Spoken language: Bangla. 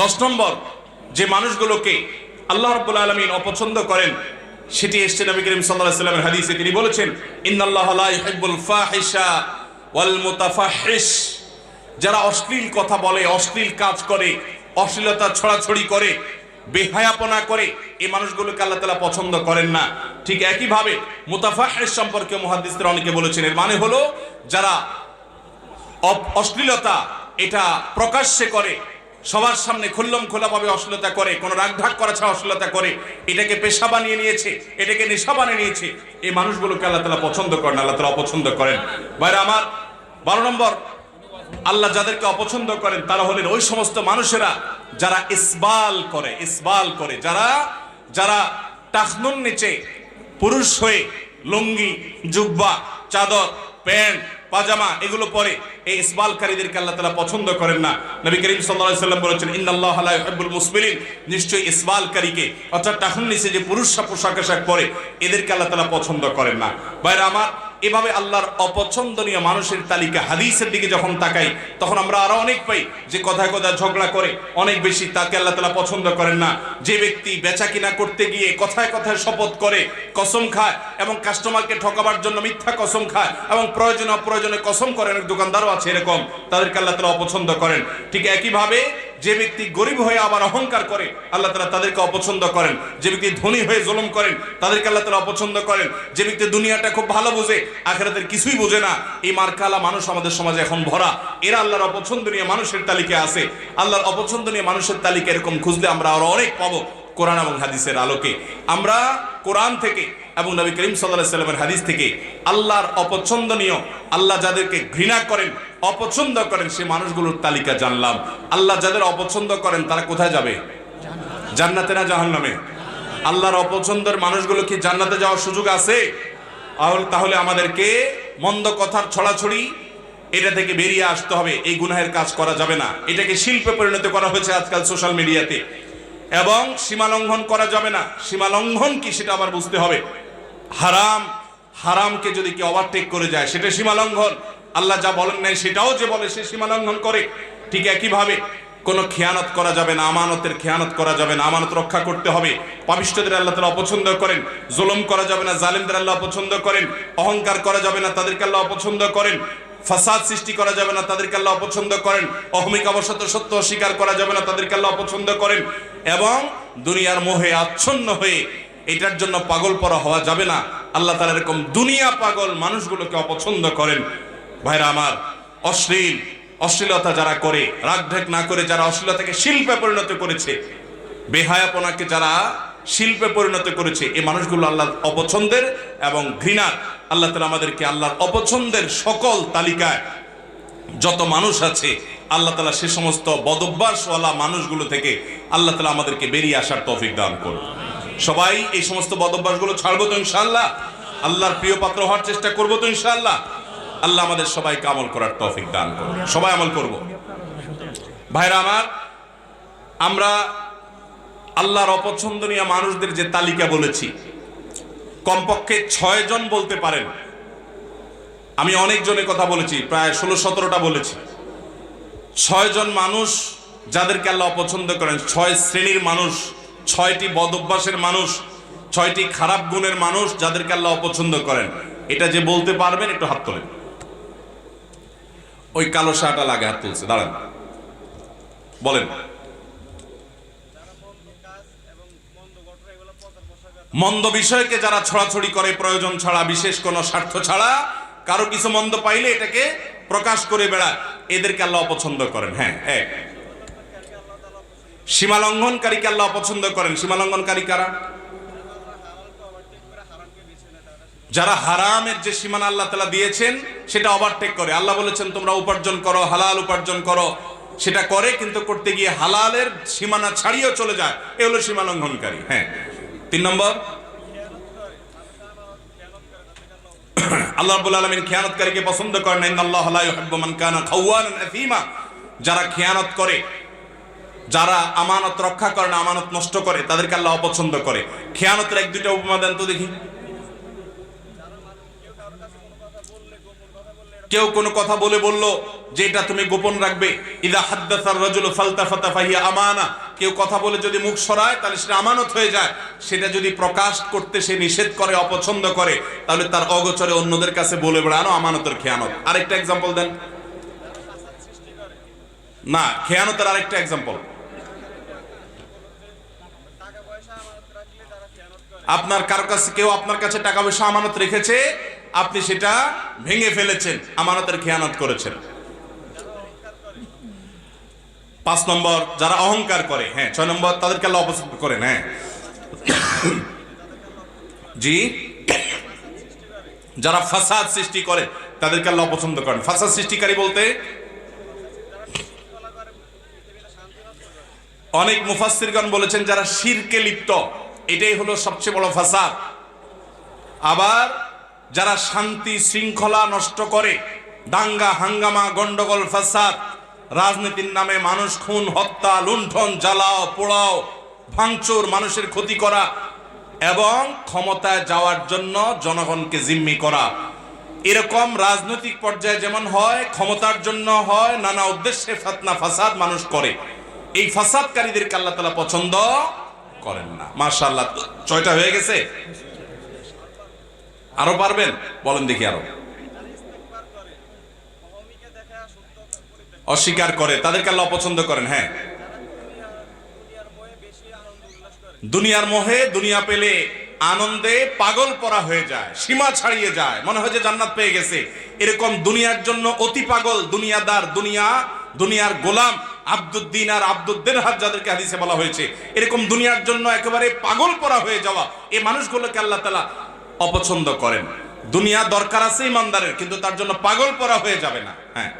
দশ নম্বর, যে মানুষগুলোকে আল্লাহ রাব্বুল আলামিন অপছন্দ করেন, সেটি এসছে নবী করিম আলাইহি সাল্লামের হাদিসে। তিনি বলেছেন ওয়াল যারা অশ্লীল কথা বলে, অশ্লীল কাজ করে, অশ্লীলতা ছড়াছড়ি করে, বেহায়াপনা করে, এই মানুষগুলোকে আল্লাহ তালা পছন্দ করেন না। ঠিক একইভাবে মুতাফাহের সম্পর্কে মহাদিসদের অনেকে বলেছেন, এর মানে হলো যারা অশ্লীলতা এটা প্রকাশ্যে করে সবার সামনে খুল্লম খোলাভাবে অশ্লীলতা করে, কোনো রাগঢাক করা ছাড়া অশ্লীলতা করে, এটাকে পেশা বানিয়ে নিয়েছে, এটাকে নেশা বানিয়ে নিয়েছে। এই মানুষগুলোকে আল্লাহ তালা পছন্দ করেন, আল্লাহ তালা অপছন্দ করেন। বাইরে আমার, বারো নম্বর, আল্লাহ যাদেরকে অপছন্দ করেন, তারা হলেন ওই সমস্ত মানুষেরা যারা ইসবাল করে ইসবাল করে, যারা যারা টাকনুন নিচে পুরুষ হয়ে লুঙ্গি, জুব্বা, চাদর, প্যান্ট পাজামা, এগুলো পরে এই ইসবালকারীদেরকে আল্লাহ তালা পছন্দ করেন না। নবী করিম আলাইহি সাল্লাম বলেছেন, ইন্নাল্লাহ লা ইউহিব্বুল মুসবিলিন। নিশ্চয়ই ইসবালকারীকে, অর্থাৎ টাকনুন নিচে যে পুরুষরা পোশাক আশাক পরে, এদেরকে আল্লাহ তালা পছন্দ করেন না। বাইরে আমার এভাবে আল্লাহর অপছন্দনীয় মানুষের তালিকা হাদিসের দিকে যখন তাকাই, তখন আমরা আরও অনেক পাই যে কথায় কথায় ঝগড়া করে। অনেক বেশি তাকে আল্লাহ তালা পছন্দ করেন না। যে ব্যক্তি বেচা কিনা করতে গিয়ে কথায় কথায় শপথ করে, কসম খায় এবং কাস্টমারকে ঠকাবার জন্য মিথ্যা কসম খায় এবং প্রয়োজনে অপ্রয়োজনে কসম করে অনেক দোকানদারও আছে এরকম, তাদেরকে আল্লাহ তালা অপছন্দ করেন। ঠিক একইভাবে যে ব্যক্তি গরিব হয়ে আবার অহংকার করে, আল্লাহ তালা তাদেরকে অপছন্দ করেন। যে ব্যক্তি ধনী হয়ে জলম করেন, তাদেরকে আল্লাহ তালা অপছন্দ করেন। যে ব্যক্তি দুনিয়াটা খুব ভালো বোঝে, আখেরাতের কিছুই বোঝে না। এই মার্কালা মানুষ আমাদের সমাজে এখন ভরা। এরা আল্লাহর অপছন্দনীয় মানুষের তালিকায় আছে। আল্লাহর অপছন্দনীয় মানুষের তালিকা এরকম খুঁজলে আমরা আরও অনেক পাবো কোরআন এবং হাদিসের আলোকে। আমরা কোরআন থেকে এবং নবী করিম সাল্লাহ সাল্লামের হাদিস থেকে আল্লাহর অপছন্দনীয় আল্লাহ যাদেরকে ঘৃণা করেন অপছন্দ করেন সে মানুষগুলোর তালিকা জানলাম। আল্লাহ যাদের অপছন্দ করেন, তারা কোথায় যাবে? জান্নাতে না জাহান্নামে? আল্লাহর অপছন্দের মানুষগুলো কি জান্নাতে যাওয়ার সুযোগ আছে? তাহলে আমাদেরকে মন্দ কথার ছড়াছড়ি এটা থেকে বেরিয়ে আসতে হবে। এই গুনাহের কাজ করা যাবে না। এটাকে শিল্পে পরিণত করা হয়েছে আজকাল সোশ্যাল মিডিয়াতে। এবং সীমা লঙ্ঘন করা যাবে না। সীমা লঙ্ঘন কি সেটা আবার বুঝতে হবে। হারাম, হারামকে যদি কেউ ওভারটেক করে যায়, সেটা সীমা লঙ্ঘন। আল্লাহ যা বলেন নাই সেটাও যে বলে সে সীমা লঙ্ঘন করে, ঠিক একইভাবে কোনো খেয়ানত করা যাবে না, আমানতের খেয়ানত করা যাবে না, আমানত রক্ষা করতে হবে। পাপিষ্টদের আল্লাহ তালা অপছন্দ করেন, জুলুম করা যাবে না, জালিমদের আল্লাহ অপছন্দ করেন, অহংকার করা যাবে না, তাদেরকে আল্লাহ অপছন্দ করেন, ফাসাদ সৃষ্টি করা যাবে না, তাদেরকে আল্লাহ অপছন্দ করেন অহমিক অবসত সত্য অস্বীকার করা যাবে না, তাদেরকে আল্লাহ অপছন্দ করেন এবং দুনিয়ার মোহে আচ্ছন্ন হয়ে এটার জন্য পাগল পরা হওয়া যাবে না। আল্লাহ তালা এরকম দুনিয়া পাগল মানুষগুলোকে অপছন্দ করেন। ভাইরা আমার, অশ্লীল, অশ্লীলতা যারা করে, রাগ ঢেক না করে যারা অশ্লীলতাকে শিল্পে পরিণত করেছে, বেহায়াপনাকে যারা শিল্পে পরিণত করেছে এই মানুষগুলো আল্লাহর অপছন্দের এবং ঘৃণার। আল্লাহ তালা আমাদেরকে আল্লাহর অপছন্দের সকল তালিকায় যত মানুষ আছে, আল্লাহ তালা সে সমস্ত বদভ্যাসওয়ালা মানুষগুলো থেকে আল্লাহ তালা আমাদেরকে বেরিয়ে আসার তৌফিক দান করুন। সবাই এই সমস্ত বদভ্যাসগুলো ছাড়বো তো ইনশাল্লাহ আল্লাহর প্রিয় পাত্র হওয়ার চেষ্টা করব তো ইনশাল্লাহ আল্লাহ আমাদের সবাইকে আমল করার তৌফিক দান করুন। সবাই আমল করব? ভাইরা আমার, আমরা আল্লাহর অপছন্দনীয় মানুষদের যে তালিকা বলেছি, কমপক্ষে ছয় জন বলতে পারেন। আমি অনেক জনের কথা বলেছি, প্রায় ষোলো সতেরোটা বলেছি। ছয় জন মানুষ যাদেরকে আল্লাহ অপছন্দ করেন, ছয় শ্রেণির মানুষ, ছয়টি বদ অভ্যাসের মানুষ, ছয়টি খারাপ গুণের মানুষ যাদেরকে আল্লাহ অপছন্দ করেন। এটা যে বলতে পারবেন, একটু হাত তোলেন। ওই কালো শাহটা লাগে হাত তুলছে, দাঁড়ান। বলেন। মন্দ বিষয়কে যারা ছড়াছড়ি করে, প্রয়োজন ছাড়া, বিশেষ কোনো স্বার্থ ছাড়া, কারও কিছু মন্দ পাইলে এটাকে প্রকাশ করে বেড়ায়। এদেরকে আল্লাহ অপছন্দ করেন হ্যাঁ সীমা লঙ্ঘনকারীকে আল্লাহ অপছন্দ করেন। সীমা লঙ্ঘনকারী কারা? যারা হারামের যে সীমানা আল্লাহ তালা দিয়েছেন, সেটা ওভারটেক করে। আল্লাহ বলেছেন, তোমরা উপার্জন করো, হালাল উপার্জন করো। সেটা করে, কিন্তু করতে গিয়ে হালালের সীমানা ছাড়িয়েও চলে যায়। এ হলো সীমা হ্যাঁ। তিন নম্বর। আল্লাহ রাব্বুল আলামিন খেয়ানতকারীকে পছন্দ করেন না, ইন্নাল্লাহা লা ইউহিব্বু যারা খেয়ানত করে, যারা আমানত রক্ষা করে না, আমানত নষ্ট করে, তাদেরকে আল্লাহ অপছন্দ করে। খেয়ানতের এক দুইটা উপমা দেন তো দেখি। কেউ কোনো কথা বলে বলল যে এটা তুমি গোপন রাখবে। ইদা হাদ্দাসার রাজুলু ফালতাফাতা ফাহিয়া আমানা। কেউ কথা বলে যদি মুখ সরায়, তাহলে সেটা আমানত হয়ে যায়। সেটা যদি প্রকাশ করতে সে নিষেধ করে, অপছন্দ করে, তাহলে তার অগোচরে অন্যদের কাছে বলে বেড়ানো আমানতের খেয়ানত। আরেকটা এক্সাম্পল দেন। না, খেয়ানতের আরেকটা এক্সাম্পল আপনার কার কাছে কেউ আপনার কাছে টাকা পয়সা আমানত রেখেছে? আপনি সেটা ভেঙে ফেলেছেন, আমানতের খেয়ানত করেছেন। পাঁচ নম্বর, যারা অহংকার করে হ্যাঁ ছয় নম্বর, তাদেরকে আল্লাহ অপছন্দ করেন হ্যাঁ। জি, যারা ফাসাদ সৃষ্টি করে, তাদেরকে আল্লাহ অপছন্দ করেন। ফাসাদ সৃষ্টিকারী বলতে, অনেক মুফাসসিরগণ বলেছেন, যারা শিরকে লিপ্ত, এটাই হলো সবচেয়ে বড় ফাসাদ। আবার যারা শান্তি শৃঙ্খলা নষ্ট করে, দাঙ্গা, হাঙ্গামা, গন্ডগোল, ফাসাদ, রাজনীতির নামে মানুষ খুন, হত্যা, লুণ্ঠন, জ্বালাও, পোড়াও, ভাঙচুর, মানুষের ক্ষতি করা এবং ক্ষমতায় যাওয়ার জন্য জনগণকে জিম্মি করা। এরকম রাজনৈতিক পর্যায়ে যেমন হয়, ক্ষমতার জন্য হয়, নানা উদ্দেশ্যে ফাতনা, ফাসাদ মানুষ করে। এই ফাসাদকারীদেরকে আল্লাহ তালা পছন্দ করেন না। মার্শাল্লাহ ছয়টা হয়ে গেছে? আরও পারবেন? বলেন দেখি আরও। অস্বীকার করে, তাদেরকে আল্লাহ পছন্দ করেন হ্যাঁ। দুনিয়ার মোহে দুনিয়া পেলে আনন্দে পাগল পরা হয়ে যায়, সীমা ছাড়িয়ে যায়, মনে হয় যে জান্নাত পেয়ে গেছে। এরকম দুনিয়ার জন্য অতি পাগল দুনিয়াদার দুনিয়া, দুনিয়ার গোলাম আব্দুদ্দিন আর আব্দুদ্দিন হাত যাদেরকে হাদিসে বলা হয়েছে, এরকম দুনিয়ার জন্য একেবারে পাগল পরা হয়ে যাওয়া এই মানুষগুলোকে আল্লাহ তালা অপছন্দ করেন। দুনিয়া দরকার আছে ইমানদারের, কিন্তু তার জন্য পাগল পরা হয়ে যাবে না। হ্যাঁ।